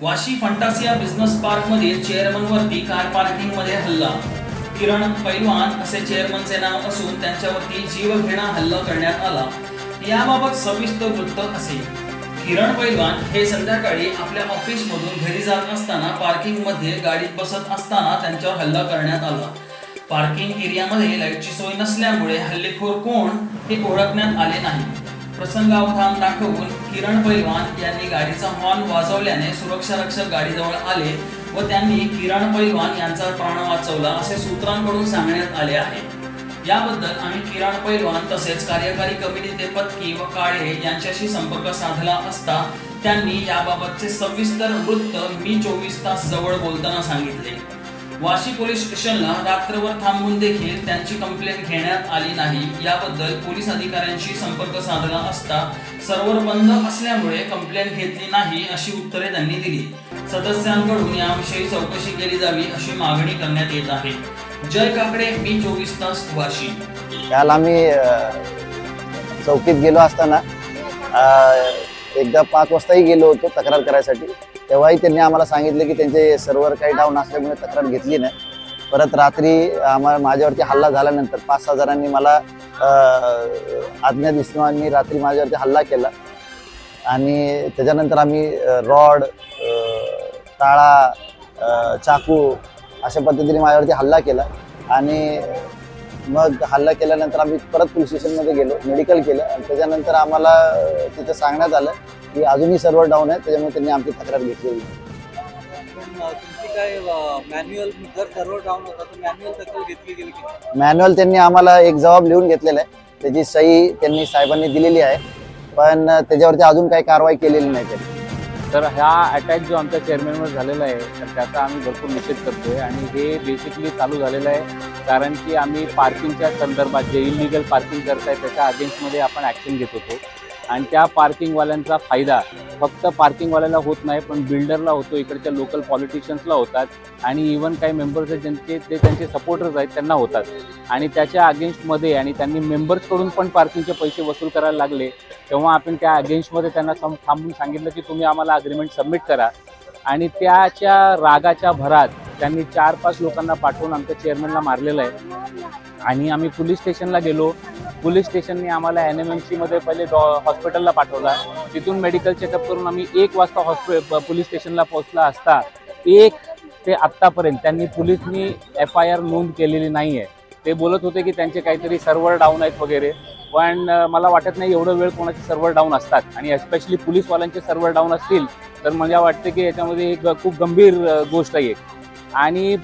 Vashi Fantasia business park मधील chairman वरती car पार्किंगमध्ये हल्ला. किरण पैलवान असे चेअरमनचे नाव असून त्यांच्यावरती जीवघेणा हल्ला करण्यात आला. याबाबत सविस्तर वृत्त असे. किरण पैलवान हे संध्याकाळी आपल्या ऑफिसमधून घरी जात असताना पार्किंगमध्ये गाडीत बसत असताना त्यांच्यावर हल्ला करण्यात आला. पार्किंग एरियामध्ये लाईटची सोय नसल्यामुळे हल्लेखोर कोण हे ओळखण्यात आले नाही. प्रसंगावधान दाखवून किरण पैलवान यांनी गाडीचा हॉर्न वाजवल्याने सुरक्षा रक्षक गाडीजवळ आले व त्यांनी किरण पैलवान यांचा प्राण वाचवला असे सूत्रांकडून सांगण्यात आले आहे. याबद्दल आम्ही किरण पैलवान तसेच कार्यकारी कमिटीचे पत्की व काळे यांच्याशी संपर्क साधला असता त्यांनी याबाबतचे सविस्तर वृत्त मी चोवीस तास जवळ बोलताना सांगितले. वाशी पोलीस स्टेशनला रात्रभर थांबून देखील त्यांची कंप्लेंट घेण्यात आली नाही. याबद्दल पोलीस अधिकाऱ्यांशी संपर्क साधला असता सर्व्हर बंद असल्यामुळे कंप्लेंट घेतली नाही अशी उत्तरे त्यांनी दिली. सदस्यांकडून याविषयी चौकशी केली जावी अशी मागणी करण्यात येत आहे. जय काकडे मी चोवीस तास वाशी. काल आम्ही चौकीत गेलो असताना एकदा पाच वाजताही गेलो होतो तक्रार करायसाठी. तेव्हाही त्यांनी आम्हाला सांगितलं की त्यांचे सर्व्हर काही डाऊन असल्यामुळे तक्रार घेतली नाही. परत रात्री आम्हाला माझ्यावरती हल्ला झाल्यानंतर पाच सहा जणांनी मला आज्ञा अज्ञात रात्री माझ्यावरती हल्ला केला. आणि त्याच्यानंतर आम्ही रॉड टाळा चाकू अशा पद्धतीने माझ्यावरती हल्ला केला. आणि मग हल्ला केल्यानंतर आम्ही परत पोलीस स्टेशनमध्ये गेलो मेडिकल केलं. आणि त्याच्यानंतर आम्हाला तिथं सांगण्यात आलं की अजूनही सर्व्हर डाऊन आहे त्याच्यामुळे त्यांनी आमची तक्रार घेतलेली पण अ, तुमची काय मॅन्युअल जर सर्व्हर डाऊन होता तर मॅन्युअल दखल घेतली गेली की नाही? मॅन्युअल त्यांनी आम्हाला एक जबाब लिहून घेतलेला आहे. त्याची सही त्यांनी साहेबांनी दिलेली आहे. पण त्याच्यावरती अजून काही कारवाई केलेली नाही त्यांनी. तर हा अटॅक जो आमच्या चेअरमॅनवर झालेला आहे तर त्याचा आम्ही भरपूर निषेध करतोय आणि हे बेसिकली चालू झालेलं आहे. कारण की आम्ही पार्किंगच्या संदर्भात जे इलिगल पार्किंग करताय त्याच्या अगेन्स्टमध्ये आपण ॲक्शन घेत होतो. आणि त्या पार्किंगवाल्यांचा फायदा. फक्त पार्किंगवाल्याला होत नाही पण बिल्डरला होतो इकडच्या लोकल पॉलिटिशियन्सला होतात आणि इवन काही मेंबर्स आहेत ज्यांचे ते त्यांचे सपोर्टर्स आहेत त्यांना होतात. आणि त्याच्या अगेन्स्टमध्ये आणि त्यांनी मेंबर्सकडून पण पार्किंगचे पैसे वसूल करायला लागले तेव्हा आपण त्या अगेन्स्टमध्ये त्यांना सम थांबून सांगितलं की तुम्ही आम्हाला अग्रीमेंट सबमिट करा. आणि त्याच्या रागाच्या भरात त्यांनी चार पाच लोकांना पाठवून आमच्या चेअरमनला मारलेलं आहे. आणि आम्ही पोलीस स्टेशनला गेलो. पोलीस स्टेशनने आम्हाला एन एम एम सीमध्ये पहिले डॉ हॉस्पिटलला पाठवला. तिथून मेडिकल चेकअप करून आम्ही एक वाजता हॉस्पि पोलीस स्टेशनला पोहोचला असता. एक ते आत्तापर्यंत त्यांनी पोलिसनी एफ आय आर नोंद केलेली नाही आहे ते बोलत होते की त्यांचे काहीतरी सर्व्हर डाऊन आहेत वगैरे. पण मला वाटत नाही एवढं वेळ कोणाचे सर्व्हर डाऊन असतात. आणि एस्पेशली पोलीसवाल्यांचे सर्व्हर डाऊन असतील तर मला वाटतं की याच्यामध्ये एक खूप गंभीर गोष्ट आहे. आणि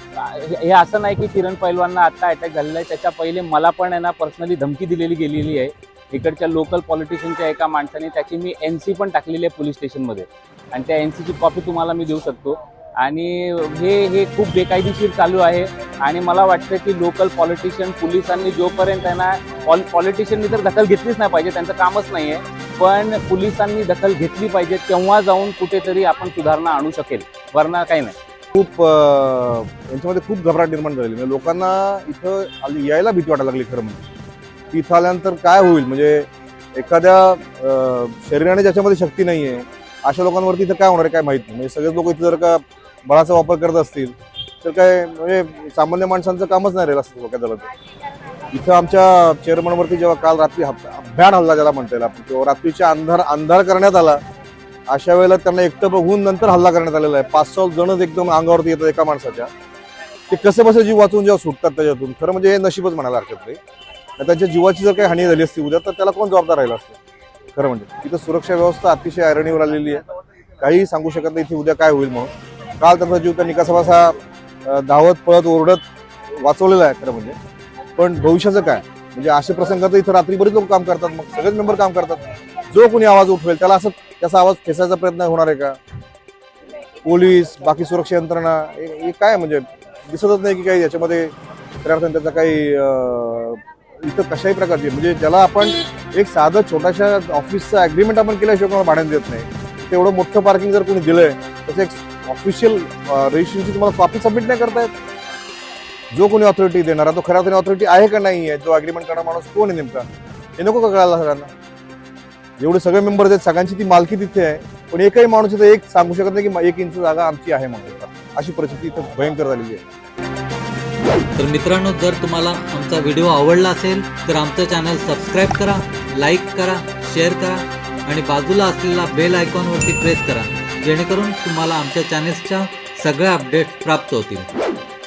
हे असं नाही की किरण पैलवांना आत्ता अटॅक झालेला आहे. त्याच्या पहिले मला पण आहे ना पर्सनली धमकी दिलेली गेलेली आहे. इकडच्या लोकल पॉलिटिशियनच्या एका माणसाने त्याची मी एन सी पण टाकलेली आहे पोलीस स्टेशनमध्ये आणि त्या एन सीची कॉपी तुम्हाला मी देऊ शकतो. आणि हे हे खूप बेकायदेशीर चालू आहे. आणि मला वाटतं की लोकल पॉलिटिशियन पोलिसांनी जोपर्यंत आहे ना पॉल पॉलिटिशियननी तर दखल घेतलीच नाही पाहिजे त्यांचं कामच नाही आहे पण पोलिसांनी दखल घेतली पाहिजे तेव्हा जाऊन कुठेतरी आपण सुधारणा आणू शकेल. वरना काही नाही. खूप यांच्यामध्ये खूप घबराट निर्माण झालेली. म्हणजे लोकांना इथं आली- यायला भीती वाटायला लागली खरं म्हणजे. इथं आल्यानंतर काय होईल? म्हणजे एखाद्या शरीराने ज्याच्यामध्ये शक्ती नाही आहे अशा लोकांवरती इथं काय होणार आहे काय माहीत नाही. म्हणजे सगळेच लोक इथं जर का बळाचा वापर करत असतील तर काय म्हणजे सामान्य माणसांचं कामच नाही राहिलं असतं डोक्यात झालं तर इथं आमच्या चेअरमनवरती जेव्हा काल रात्री हप- भ्याड हल्ला ज्याला म्हणता येईल आपण किंवा रात्रीच्या अंधार अंधार करण्यात आला. अशा वेळेला त्यांना एकटं बघून नंतर हल्ला करण्यात आलेला आहे. पाच सहा जणच एकदम अंगावरती येतात एका माणसाच्या. ते कसे बसे जीव वाचून जेव्हा सुटतात त्याच्यातून खरं म्हणजे हे नशीबच म्हणायला हरकत नाही. त्यांच्या जीवाची जर काही हानी झाली असती उद्या तर त्याला कोण जबाबदार राहिला असतो? खरं म्हणजे. तिथं सुरक्षा व्यवस्था अतिशय ऐरणीवर आलेली आहे. काहीही सांगू शकत नाही इथे उद्या काय होईल म्हणून. काल त्यांचा जीव त्यांनी कसा बसा धावत पळत ओरडत वाचवलेला आहे खरं म्हणजे. पण भविष्याचं काय? म्हणजे असे प्रसंग तर इथं रात्री बरेच लोक काम करतात मग. सगळेच मेंबर काम करतात. जो कोणी आवाज उठवेल त्याला असं त्याचा आवाज खेचायचा प्रयत्न होणार आहे का? पोलीस बाकी सुरक्षा यंत्रणा हे हे काय म्हणजे दिसतच नाही की काही याच्यामध्ये खऱ्या अर्थाने त्याचा काही इतर इथं कशाही प्रकारची म्हणजे ज्याला आपण एक साधं छोट्याशा ऑफिसचं अग्रीमेंट आपण केल्याशिवाय कोणाला भाड्याने देत नाही. तेवढं मोठं पार्किंग जर कोणी दिलंय त्याचं एक ऑफिशियल रजिस्ट्रेशनची तुम्हाला कॉपी सबमिट नाही करतायत जो कोणी ऑथॉरिटी देणारा तो खऱ्या अर्थाने ऑथॉरिटी आहे का नाही आहे जो अग्रीमेंट करणार माणूस कोण आहे नेमका. हे नको का कळायला सगळ्यांना एवढे सगळे मेंबर्स आहेत सगळ्यांची ती मालकी तिथे आहे. पण एकही माणूस इथं एक सांगू शकत नाही की एक इंच जागा आमची आहे म्हणून. अशी परिस्थिती इथं भयंकर झालेली आहे. तर मित्रांनो जर तुम्हाला आमचा व्हिडिओ आवडला असेल तर आमचं चॅनल सबस्क्राईब करा लाईक करा शेअर करा आणि बाजूला असलेला बेल आयकॉनवरती प्रेस करा. जेणेकरून तुम्हाला आमच्या चॅनेल्सच्या सगळ्या अपडेट्स प्राप्त होतील.